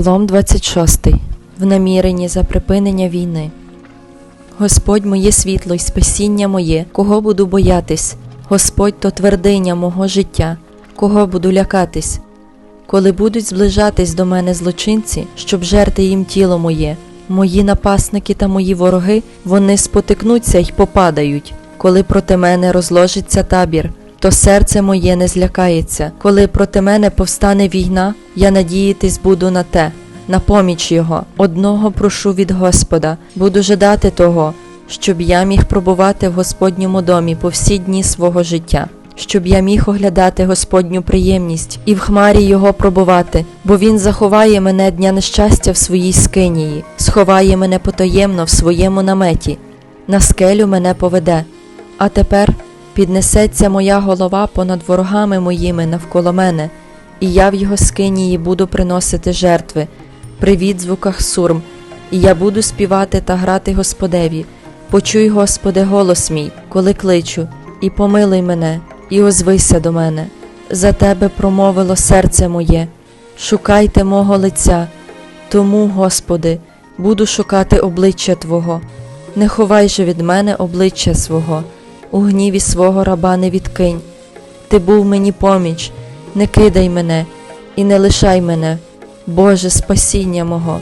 Псалом 26. В наміренні за припинення війни. Господь моє світло й спасіння моє, кого буду боятись? Господь то твердиня мого життя, кого буду лякатись? Коли будуть зближатись до мене злочинці, щоб жерти їм тіло моє, мої напасники та мої вороги, вони спотикнуться й попадають. Коли проти мене розложиться табір, то серце моє не злякається. Коли проти мене повстане війна, я надіятись буду на те, на поміч його. Одного прошу від Господа, буду жадати того, щоб я міг пробувати в Господньому домі по всі дні свого життя. Щоб я міг оглядати Господню приємність і в хмарі його пробувати, бо він заховає мене дня нещастя в своїй скинії, сховає мене потаємно в своєму наметі, на скелю мене поведе. А тепер піднесеться моя голова понад ворогами моїми навколо мене, і я в його скинії буду приносити жертви, при відзвуках сурм, і я буду співати та грати Господеві. Почуй, Господи, голос мій, коли кличу, і помилуй мене, і озвися до мене. За тебе промовило серце моє, шукайте мого лиця. Тому, Господи, буду шукати обличчя Твого. Не ховай же від мене обличчя свого, у гніві свого раба не відкинь. Ти був мені поміч, не кидай мене і не лишай мене, Боже, спасіння мого,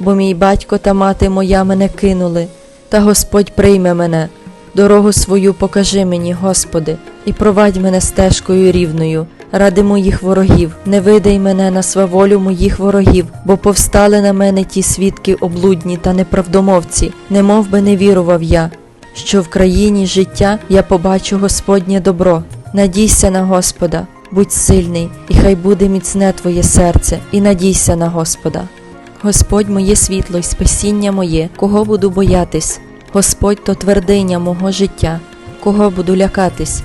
бо мій батько та мати моя мене кинули, та Господь прийме мене. Дорогу свою покажи мені, Господи, і провадь мене стежкою рівною, ради моїх ворогів, не видай мене на сваволю моїх ворогів, бо повстали на мене ті свідки облудні та неправдомовці, немов би не вірував я, що в країні життя я побачу Господнє добро. Надійся на Господа, будь сильний, і хай буде міцне твоє серце, і надійся на Господа. Господь моє світло й спасіння моє, кого буду боятись? Господь то твердиня мого життя, кого буду лякатись?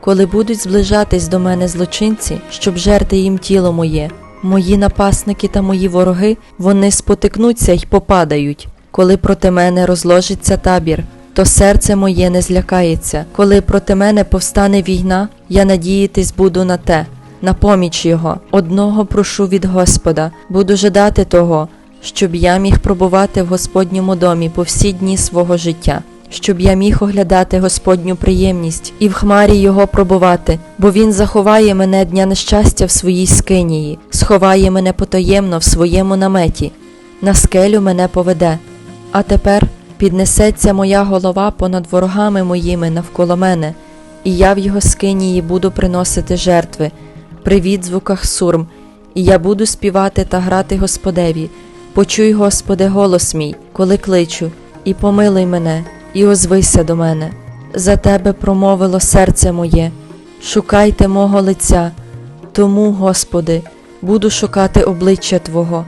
Коли будуть зближатись до мене злочинці, щоб жерти їм тіло моє, мої напасники та мої вороги, вони спотикнуться й попадають. Коли проти мене розложиться табір, то серце моє не злякається. Коли проти мене повстане війна, я надіятись буду на те, на поміч його. Одного прошу від Господа, буду жадати того, щоб я міг пробувати в Господньому домі по всі дні свого життя, щоб я міг оглядати Господню приємність і в хмарі його пробувати, бо він заховає мене дня нещастя в своїй скинії, сховає мене потаємно в своєму наметі, на скелю мене поведе. А тепер піднесеться моя голова понад ворогами моїми навколо мене, і я в його скинії буду приносити жертви, при відзвуках сурм, і я буду співати та грати Господеві. Почуй, Господи, голос мій, коли кличу, і помилуй мене, і озвися до мене. За тебе промовило серце моє, шукайте мого лиця. Тому, Господи, буду шукати обличчя Твого.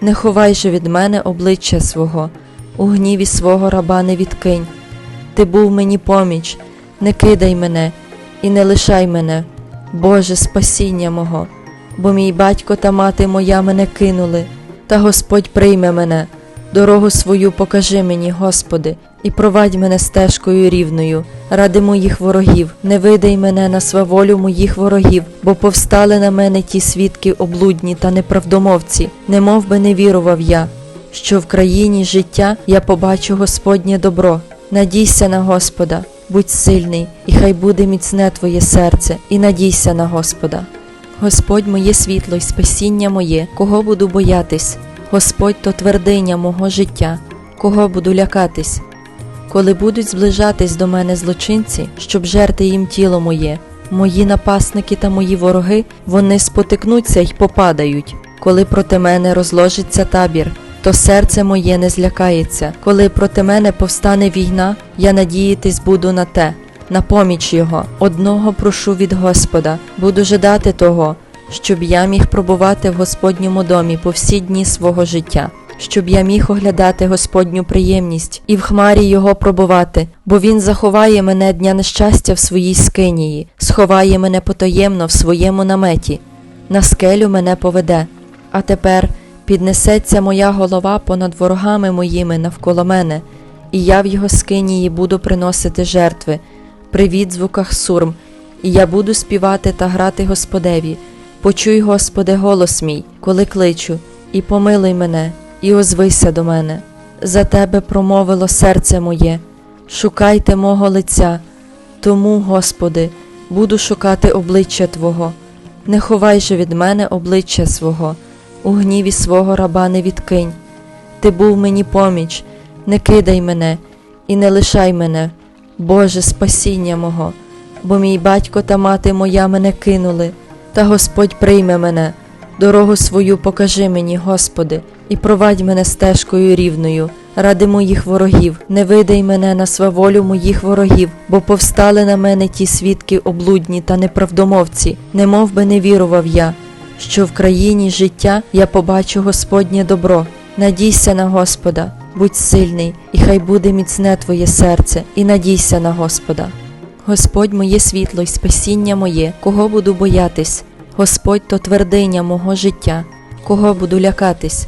Не ховай же від мене обличчя свого, у гніві свого раба не відкинь. Ти був мені поміч, не кидай мене і не лишай мене, Боже, спасіння мого, бо мій батько та мати моя мене кинули, та Господь прийме мене. Дорогу свою покажи мені, Господи, і провадь мене стежкою рівною, ради моїх ворогів, не видай мене на сваволю моїх ворогів, бо повстали на мене ті свідки облудні та неправдомовці, немов би не вірував я, що в країні життя я побачу Господнє добро. Надійся на Господа, будь сильний, і хай буде міцне твоє серце, і надійся на Господа. Господь моє світло й спасіння моє, кого буду боятись? Господь то твердиня мого життя, кого буду лякатись? Коли будуть зближатись до мене злочинці, щоб жерти їм тіло моє, мої напасники та мої вороги, вони спотикнуться й попадають. Коли проти мене розложиться табір, то серце моє не злякається. Коли проти мене повстане війна, я надіятись буду на те, на поміч його. Одного прошу від Господа, буду жадати того, щоб я міг пробувати в Господньому домі по всі дні свого життя, щоб я міг оглядати Господню приємність і в хмарі його пробувати, бо він заховає мене дня нещастя в своїй скинії, сховає мене потаємно в своєму наметі, на скелю мене поведе. А тепер піднесеться моя голова понад ворогами моїми навколо мене, і я в його скинії буду приносити жертви, при відзвуках сурм, і я буду співати та грати Господеві. Почуй, Господи, голос мій, коли кличу, і помилуй мене, і озвися до мене. За тебе промовило серце моє, шукайте мого лиця. Тому, Господи, буду шукати обличчя Твого. Не ховай же від мене обличчя свого, у гніві свого раба не відкинь. Ти був мені поміч, не кидай мене і не лишай мене, Боже, спасіння мого, бо мій батько та мати моя мене кинули, та Господь прийме мене, дорогу свою покажи мені, Господи, і провадь мене стежкою рівною, ради моїх ворогів, не видай мене на сваволю моїх ворогів, бо повстали на мене ті свідки облудні та неправдомовці, немов би не вірував я, що в країні життя я побачу Господнє добро. Надійся на Господа, будь сильний, і хай буде міцне твоє серце, і надійся на Господа. Господь моє світло й спасіння моє, кого буду боятись, Господь то твердиня мого життя, кого буду лякатись.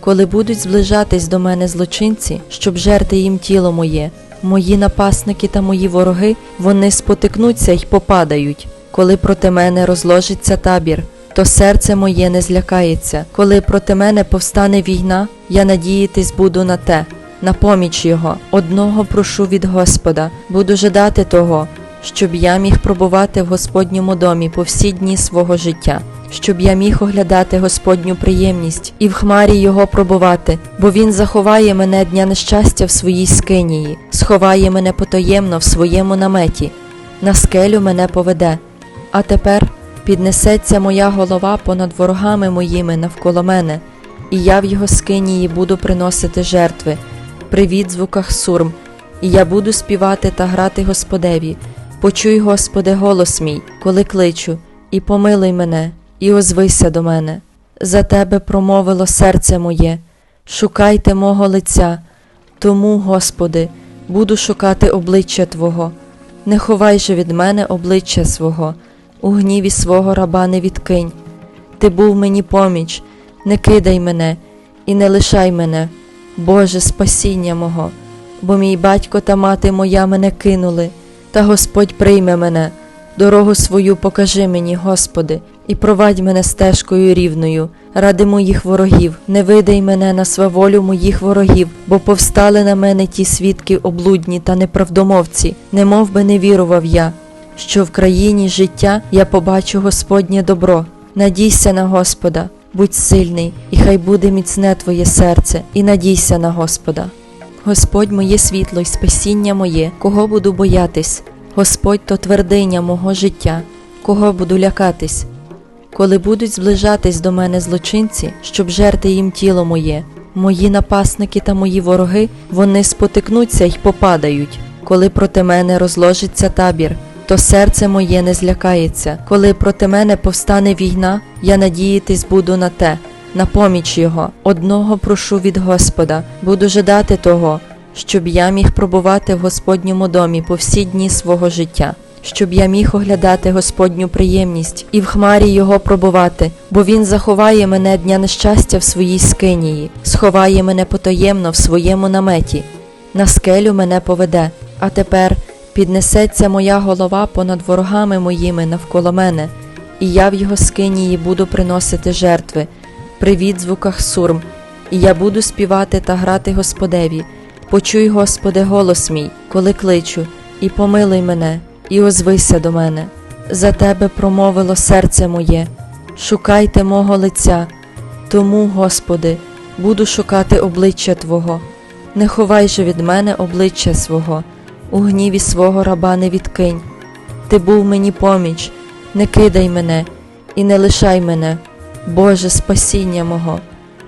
Коли будуть зближатись до мене злочинці, щоб жерти їм тіло моє, мої напасники та мої вороги, вони спотикнуться й попадають. Коли проти мене розложиться табір, то серце моє не злякається. Коли проти мене повстане війна, я надіятись буду на те, на поміч його. Одного прошу від Господа, буду жадати того, щоб я міг пробувати в Господньому домі по всі дні свого життя, щоб я міг оглядати Господню приємність і в хмарі його пробувати, бо він заховає мене дня нещастя в своїй скинії, сховає мене потаємно в своєму наметі, на скелю мене поведе. А тепер піднесеться моя голова понад ворогами моїми навколо мене, і я в його скинії буду приносити жертви при відзвуках сурм, і я буду співати та грати Господеві. Почуй, Господи, голос мій, коли кличу, і помилуй мене, і озвися до мене. За тебе промовило серце моє, шукайте мого лиця. Тому, Господи, буду шукати обличчя Твого. Не ховай же від мене обличчя свого, у гніві свого раба не відкинь. Ти був мені поміч, не кидай мене і не лишай мене, Боже, спасіння мого, бо мій батько та мати моя мене кинули, та Господь прийме мене, дорогу свою покажи мені, Господи, і провадь мене стежкою рівною, ради моїх ворогів, не видай мене на сваволю моїх ворогів, бо повстали на мене ті свідки облудні та неправдомовці, немов би не вірував я, що в країні життя я побачу Господнє добро. Надійся на Господа, будь сильний, і хай буде міцне твоє серце, і надійся на Господа. Господь моє світло й спасіння моє, кого буду боятись, Господь то твердиня мого життя, кого буду лякатись. Коли будуть зближатись до мене злочинці, щоб жерти їм тіло моє, мої напасники та мої вороги, вони спотикнуться й попадають. Коли проти мене розложиться табір, то серце моє не злякається. Коли проти мене повстане війна, я надіятись буду на те, на поміч його. Одного прошу від Господа, буду жадати того, щоб я міг пробувати в Господньому домі по всі дні свого життя, щоб я міг оглядати Господню приємність і в хмарі його пробувати, бо він заховає мене дня нещастя в своїй скинії, сховає мене потаємно в своєму наметі, на скелю мене поведе. А тепер піднесеться моя голова понад ворогами моїми навколо мене, і я в його скинії буду приносити жертви при відзвуках сурм, і я буду співати та грати Господеві. Почуй, Господи, голос мій, коли кличу, і помилуй мене, і озвися до мене. За тебе промовило серце моє, шукайте мого лиця. Тому, Господи, буду шукати обличчя Твого. Не ховай же від мене обличчя свого, у гніві свого раба не відкинь. Ти був мені поміч, не кидай мене і не лишай мене, Боже, спасіння мого,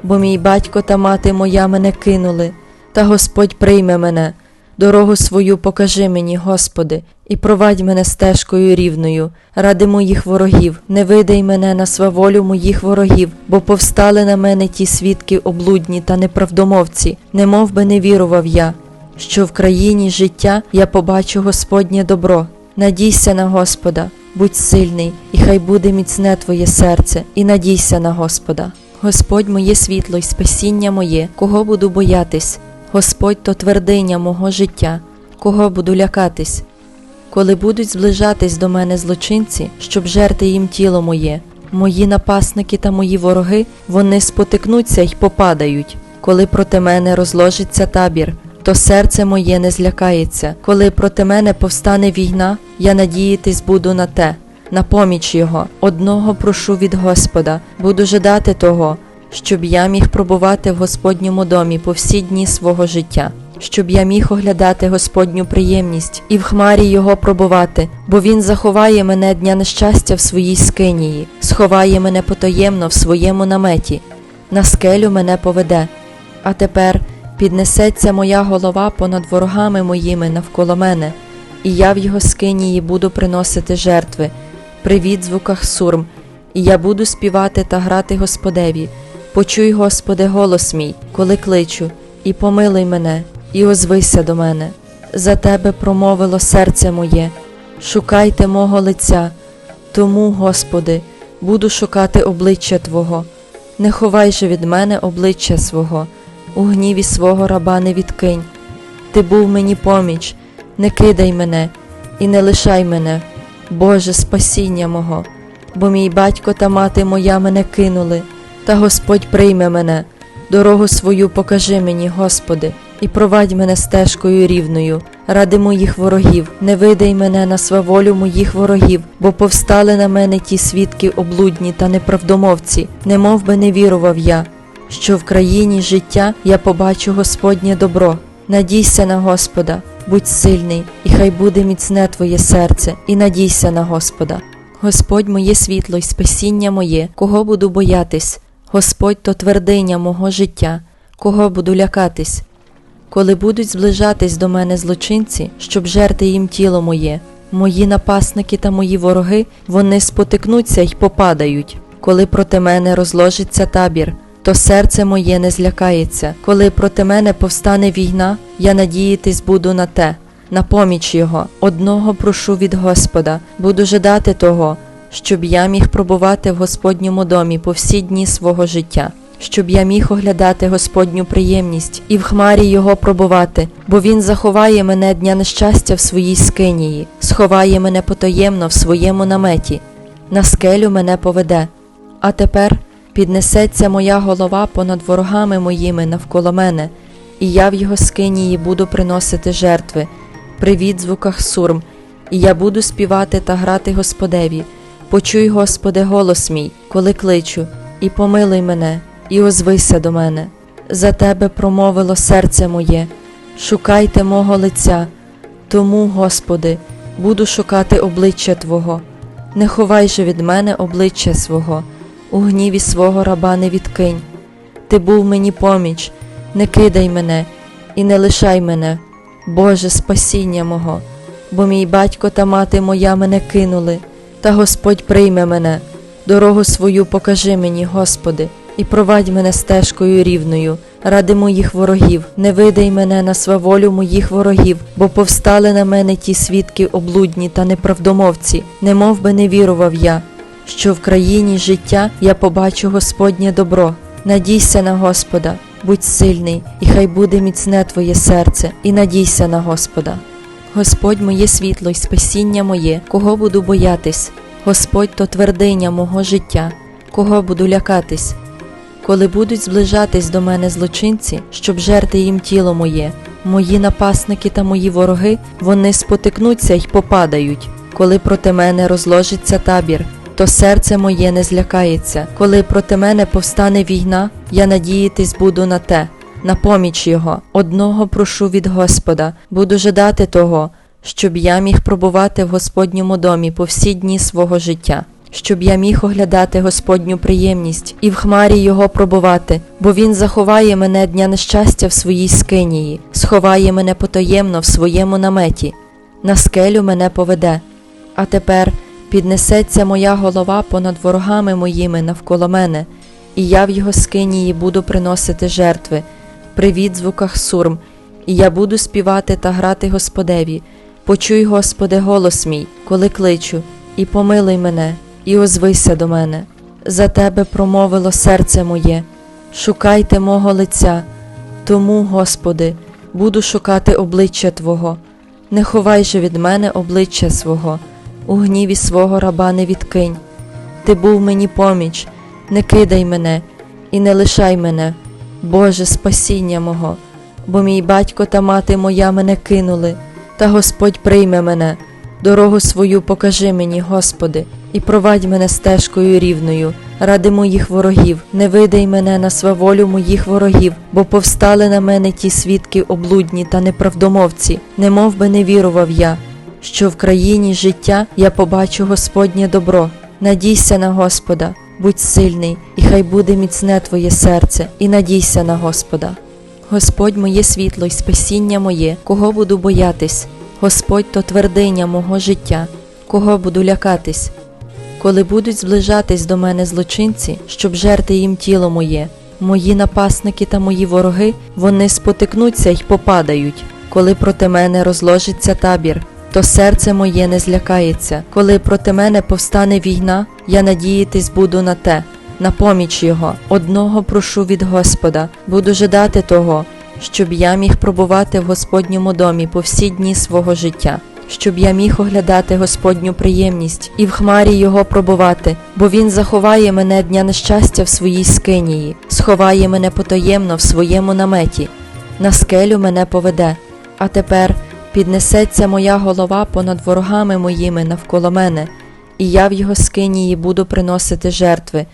бо мій батько та мати моя мене кинули, та Господь прийме мене, дорогу свою покажи мені, Господи, і провадь мене стежкою рівною, ради моїх ворогів, не видай мене на сваволю моїх ворогів, бо повстали на мене ті свідки облудні та неправдомовці, немов би не вірував я, що в країні життя я побачу Господнє добро. Надійся на Господа, будь сильний, і хай буде міцне твоє серце, і надійся на Господа. Господь моє світло й спасіння моє, кого буду боятись, Господь то твердиня мого життя, кого буду лякатись. Коли будуть зближатись до мене злочинці, щоб жерти їм тіло моє, Мої напасники та мої вороги, вони спотикнуться й попадають. Коли проти мене розложиться табір, то серце моє не злякається. Коли проти мене повстане війна, я надіятись буду на те, на поміч його. Одного прошу від Господа, буду жадати того, щоб я міг пробувати в Господньому домі по всі дні свого життя, щоб я міг оглядати Господню приємність і в хмарі його пробувати, бо він заховає мене дня нещастя в своїй скинії, сховає мене потаємно в своєму наметі, на скелю мене поведе. А тепер піднесеться моя голова понад ворогами моїми навколо мене, і я в його скинії буду приносити жертви, при відзвуках сурм, і я буду співати та грати Господеві. Почуй, Господи, голос мій, коли кличу, і помилуй мене, і озвися до мене. За тебе промовило серце моє, шукайте мого лиця. Тому, Господи, буду шукати обличчя Твого. Не ховай же від мене обличчя свого, у гніві свого раба не відкинь. Ти був мені поміч, не кидай мене і не лишай мене, Боже, спасіння мого, бо мій батько та мати моя мене кинули, та Господь прийме мене, дорогу свою покажи мені, Господи, і провадь мене стежкою рівною, ради моїх ворогів, не видай мене на сваволю моїх ворогів, бо повстали на мене ті свідки облудні та неправдомовці, немов би не вірував я, що в країні життя я побачу Господнє добро. Надійся на Господа, будь сильний, і хай буде міцне твоє серце, і надійся на Господа. Господь моє світло й спасіння моє, кого буду боятись, Господь то твердиня мого життя, кого буду лякатись. Коли будуть зближатись до мене злочинці, щоб жерти їм тіло моє, мої напасники та мої вороги, вони спотикнуться й попадають. Коли проти мене розложиться табір, то серце моє не злякається. Коли проти мене повстане війна, я надіятись буду на те, на поміч його. Одного прошу від Господа, буду жадати того, щоб я міг пробувати в Господньому домі по всі дні свого життя, щоб я міг оглядати Господню приємність і в хмарі його пробувати, бо він заховає мене дня нещастя в своїй скинії, сховає мене потаємно в своєму наметі, на скелю мене поведе. А тепер піднесеться моя голова понад ворогами моїми навколо мене, і я в його скинії буду приносити жертви, при відзвуках сурм, і я буду співати та грати Господеві. Почуй, Господи, голос мій, коли кличу, і помилуй мене, і озвися до мене. За тебе промовило серце моє, шукайте мого лиця. Тому, Господи, буду шукати обличчя Твого. Не ховай же від мене обличчя свого, у гніві свого раба не відкинь. Ти був мені поміч, не кидай мене і не лишай мене, Боже, спасіння мого, бо мій батько та мати моя мене кинули, та Господь прийме мене, дорогу свою покажи мені, Господи, і провадь мене стежкою рівною, ради моїх ворогів, не видай мене на сваволю моїх ворогів, бо повстали на мене ті свідки облудні та неправдомовці, немов би не вірував я, що в країні життя я побачу Господнє добро. Надійся на Господа, будь сильний, і хай буде міцне твоє серце, і надійся на Господа. Господь моє світло й спасіння моє, кого буду боятись, Господь то твердиня мого життя, кого буду лякатись. Коли будуть зближатись до мене злочинці, щоб жерти їм тіло моє, мої напасники та мої вороги, вони спотикнуться й попадають. Коли проти мене розложиться табір, то серце моє не злякається. Коли проти мене повстане війна, я надіятись буду на те, на поміч його. Одного прошу від Господа, буду жадати того, щоб я міг пробувати в Господньому домі по всі дні свого життя, щоб я міг оглядати Господню приємність і в хмарі його пробувати, бо він заховає мене дня нещастя в своїй скинії, сховає мене потаємно в своєму наметі, на скелю мене поведе. А тепер піднесеться моя голова понад ворогами моїми навколо мене, і я в його скинії буду приносити жертви, при відзвуках сурм, і я буду співати та грати Господеві. Почуй, Господи, голос мій, коли кличу, і помилуй мене, і озвися до мене. За тебе промовило серце моє, шукайте мого лиця. Тому, Господи, буду шукати обличчя Твого. Не ховай же від мене обличчя свого, у гніві свого раба не відкинь. Ти був мені поміч, не кидай мене і не лишай мене, Боже, спасіння мого, бо мій батько та мати моя мене кинули, та Господь прийме мене, дорогу свою покажи мені, Господи, і провадь мене стежкою рівною, ради моїх ворогів, не видай мене на сваволю моїх ворогів, бо повстали на мене ті свідки облудні та неправдомовці, немов би не вірував я, що в країні життя я побачу Господнє добро. Надійся на Господа, будь сильний, і хай буде міцне твоє серце, і надійся на Господа. Господь моє світло й спасіння моє, кого буду боятись, Господь то твердиня мого життя, кого буду лякатись, коли будуть зближатись до мене злочинці, щоб жерти їм тіло моє, мої напасники та мої вороги, вони спотикнуться й попадають, коли проти мене розложиться табір, то серце моє не злякається, коли проти мене повстане війна, я надіятись буду на те, на поміч його. Одного прошу від Господа, буду жадати того, щоб я міг пробувати в Господньому домі по всі дні свого життя, щоб я міг оглядати Господню приємність і в хмарі його пробувати, бо він заховає мене дня нещастя в своїй скинії, сховає мене потаємно в своєму наметі, на скелю мене поведе. А тепер піднесеться моя голова понад ворогами моїми навколо мене, і я в його скинії буду приносити жертви,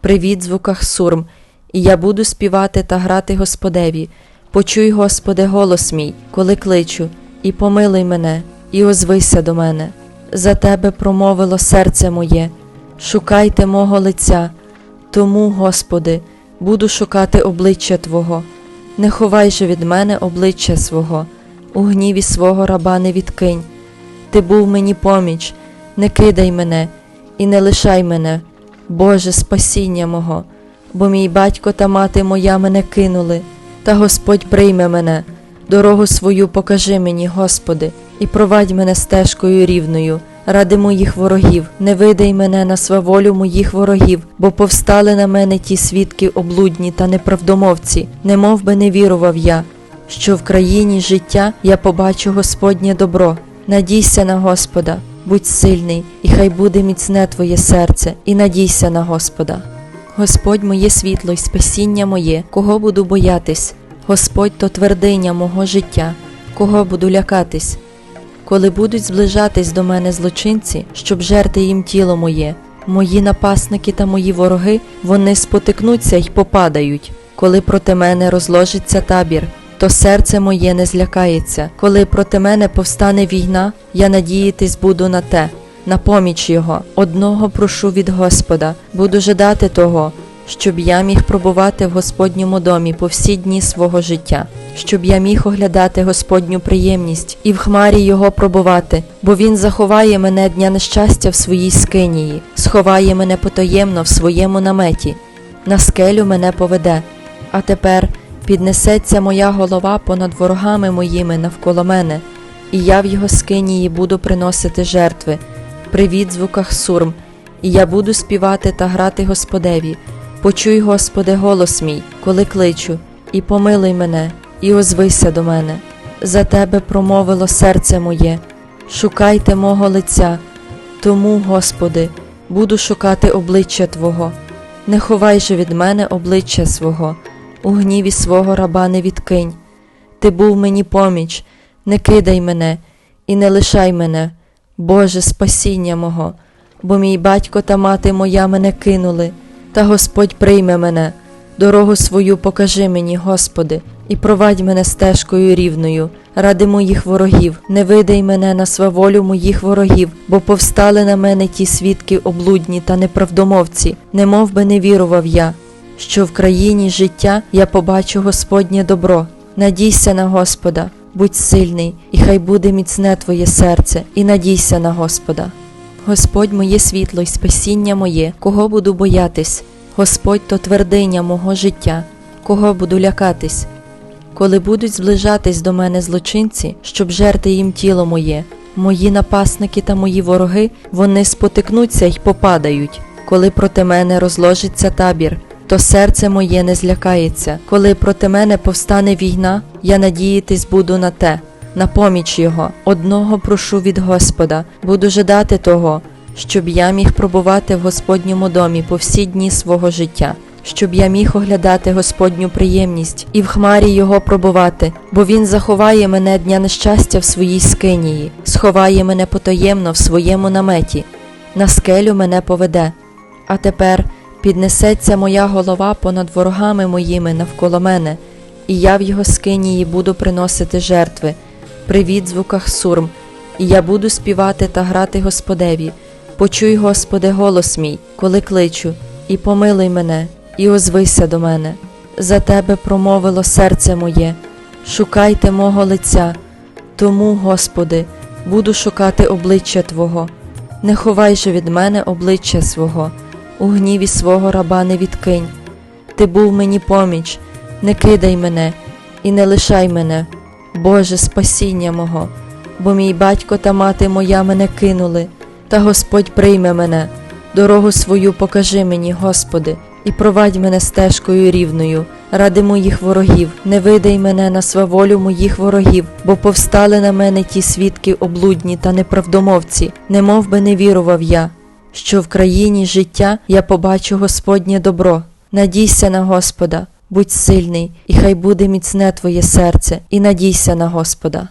при відзвуках сурм, і я буду співати та грати Господеві. Почуй, Господи, голос мій, коли кличу, і помилуй мене, і озвися до мене. За тебе промовило серце моє, шукайте мого лиця. Тому, Господи, буду шукати обличчя Твого. Не ховай же від мене обличчя свого, у гніві свого раба не відкинь. Ти був мені поміч, не кидай мене і не лишай мене, Боже, спасіння мого, бо мій батько та мати моя мене кинули, та Господь прийме мене, дорогу свою покажи мені, Господи, і провадь мене стежкою рівною, ради моїх ворогів, не видай мене на сваволю моїх ворогів, бо повстали на мене ті свідки облудні та неправдомовці, немов би не вірував я, що в країні життя я побачу Господнє добро. Надійся на Господа, будь сильний, і хай буде міцне твоє серце, і надійся на Господа. Господь моє світло й спасіння моє, кого буду боятись, Господь то твердиня мого життя, кого буду лякатись, коли будуть зближатись до мене злочинці, щоб жерти їм тіло моє, мої напасники та мої вороги, вони спотикнуться й попадають, коли проти мене розложиться табір, то серце моє не злякається, коли проти мене повстане війна, я надіятись буду на те, на поміч його. Одного прошу від Господа, буду жадати того, щоб я міг пробувати в Господньому домі по всі дні свого життя, щоб я міг оглядати Господню приємність і в хмарі його пробувати, бо він заховає мене дня нещастя в своїй скинії, сховає мене потаємно в своєму наметі, на скелю мене поведе. А тепер піднесеться моя голова понад ворогами моїми навколо мене, і я в його скинії буду приносити жертви, при відзвуках сурм, і я буду співати та грати Господеві. Почуй, Господи, голос мій, коли кличу, і помилуй мене, і озвися до мене. За тебе промовило серце моє, шукайте мого лиця. Тому, Господи, буду шукати обличчя Твого. Не ховай же від мене обличчя свого, у гніві свого раба не відкинь. Ти був мені поміч, не кидай мене і не лишай мене, Боже, спасіння мого, бо мій батько та мати моя мене кинули, та Господь прийме мене, дорогу свою покажи мені, Господи, і провадь мене стежкою рівною, ради моїх ворогів, не видай мене на сваволю моїх ворогів, бо повстали на мене ті свідки облудні та неправдомовці, немов би не вірував я, що в країні життя я побачу Господнє добро. Надійся на Господа, будь сильний, і хай буде міцне твоє серце, і надійся на Господа. Господь моє світло й спасіння моє, кого буду боятись, Господь то твердиня мого життя, кого буду лякатись, коли будуть зближатись до мене злочинці, щоб жерти їм тіло моє, мої напасники та мої вороги, вони спотикнуться й попадають, коли проти мене розложиться табір, то серце моє не злякається, коли проти мене повстане війна, я надіятись буду на те, на поміч його. Одного прошу від Господа, буду жадати того, щоб я міг пробувати в Господньому домі по всі дні свого життя, щоб я міг оглядати Господню приємність і в хмарі його пробувати, бо він заховає мене дня нещастя в своїй скинії, сховає мене потаємно в своєму наметі, на скелю мене поведе. А тепер піднесеться моя голова понад ворогами моїми навколо мене, і я в його скинії буду приносити жертви при відзвуках сурм, і я буду співати та грати Господеві. Почуй, Господи, голос мій, коли кличу, і помилуй мене, і озвися до мене. За тебе промовило серце моє, шукайте мого лиця. Тому, Господи, буду шукати обличчя Твого. Не ховай же від мене обличчя свого, у гніві свого раба не відкинь. Ти був мені поміч, не кидай мене і не лишай мене, Боже, спасіння мого, бо мій батько та мати моя мене кинули, та Господь прийме мене, дорогу свою покажи мені, Господи, і провадь мене стежкою рівною, ради моїх ворогів, не видай мене на сваволю моїх ворогів, бо повстали на мене ті свідки облудні та неправдомовці, немов би не вірував я, що в країні життя я побачу Господнє добро. Надійся на Господа, будь сильний, і хай буде міцне твоє серце, і надійся на Господа.